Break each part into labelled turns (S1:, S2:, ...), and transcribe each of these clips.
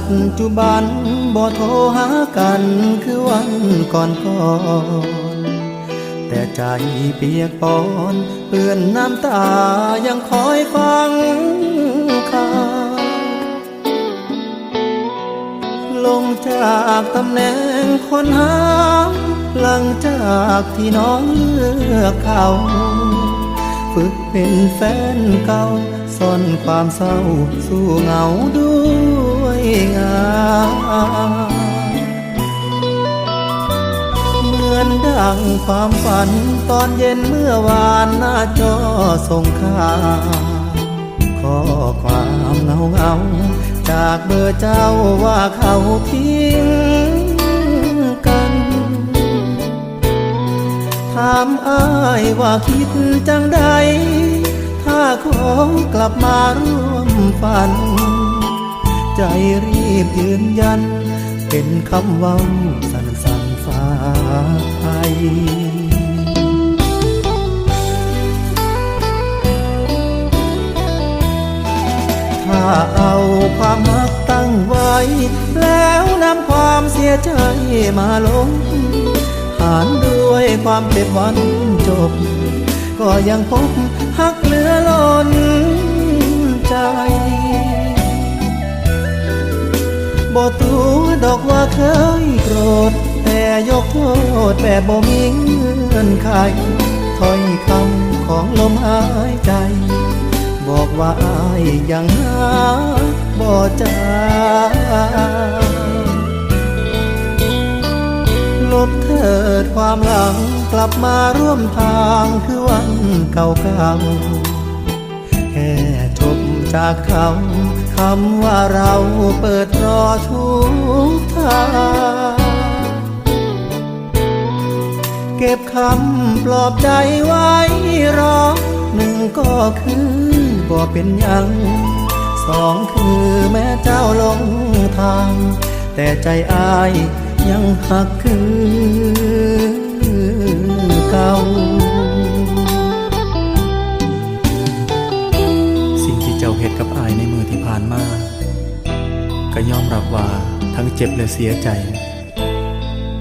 S1: จจุบันบ่โทรหากันคือวันก่อนก่อนๆแต่ใจเปียกปอนเปื้อนน้ำตายังคอยฟังข่าวลงจากตำแหน่งคนหาหลังจากที่น้องเลือกเขาฝึกเป็นแฟนเก่าซ่อนความเศร้าสู้เหงาด้วย งานเหมือนดังความฝันตอนเย็นเมื่อวานหน้าจอส่งข่าวข้อความเงาเงาๆจากเบอร์เจ้าว่าเขาทิ้งกันถามอ้ายว่าคิดจังใด ถ้าขอกลับมาร่วมฝัน ใจรีบยืนยัน เป็นคำเว้าสั่นสั่นฟ้าไทยถ้าเอาความรักตั้งไว้ แล้วนำความเสียใจมาลง หารด้วยความเจ็บวันจบ ก็ยังพบหักเหลือล้นใจ บ่ตัวดอกว่าเคยโกรธ แต่ยกโทษแบบบ่มีเงื่อนไขถ้อยคำของลมหายใจ บอกว่าอายยังหาบ่เจาลบเถิดความหลังกลับมาร่วมทางคือวันเก่าๆแค่จบ จากคำคำว่าเราเปิดรอทุกทางเก็บคำปลอบใจไว้รอหนึ่งก็คือบ่เป็นยังสองคือแม้เจ้าลงทาง แต่ใจอายยังหักคือเก่าาเหตุกับอายในมือที่ผ่านมาก็ยอมรับว่าทั้งเจ็บและเสียใจ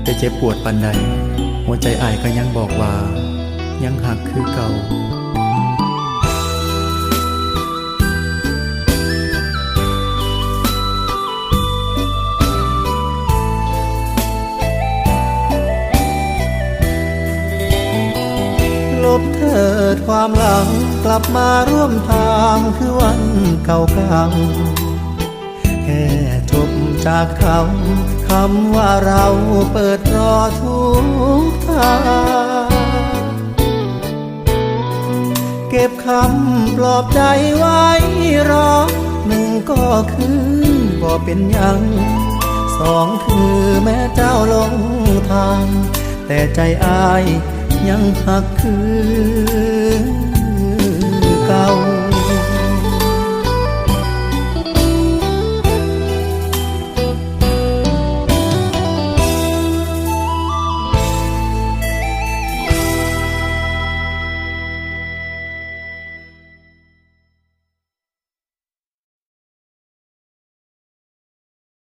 S1: แต่เจ็บปวดปันใด หัวใจอายก็ยังบอกว่า ยังหักคือเก่า บเถิดความหลังกลับมาร่วมทางคือวันเก่าๆแค่จบจากคำคำว่าเราเปิดรอทุกทางเก็บคำปลอบใจไว้รอหนึ่งก็คือบ่เป็นยังสองคือแม้เจ้าลงทาง แต่ใจอาย ยังหักคือเก่า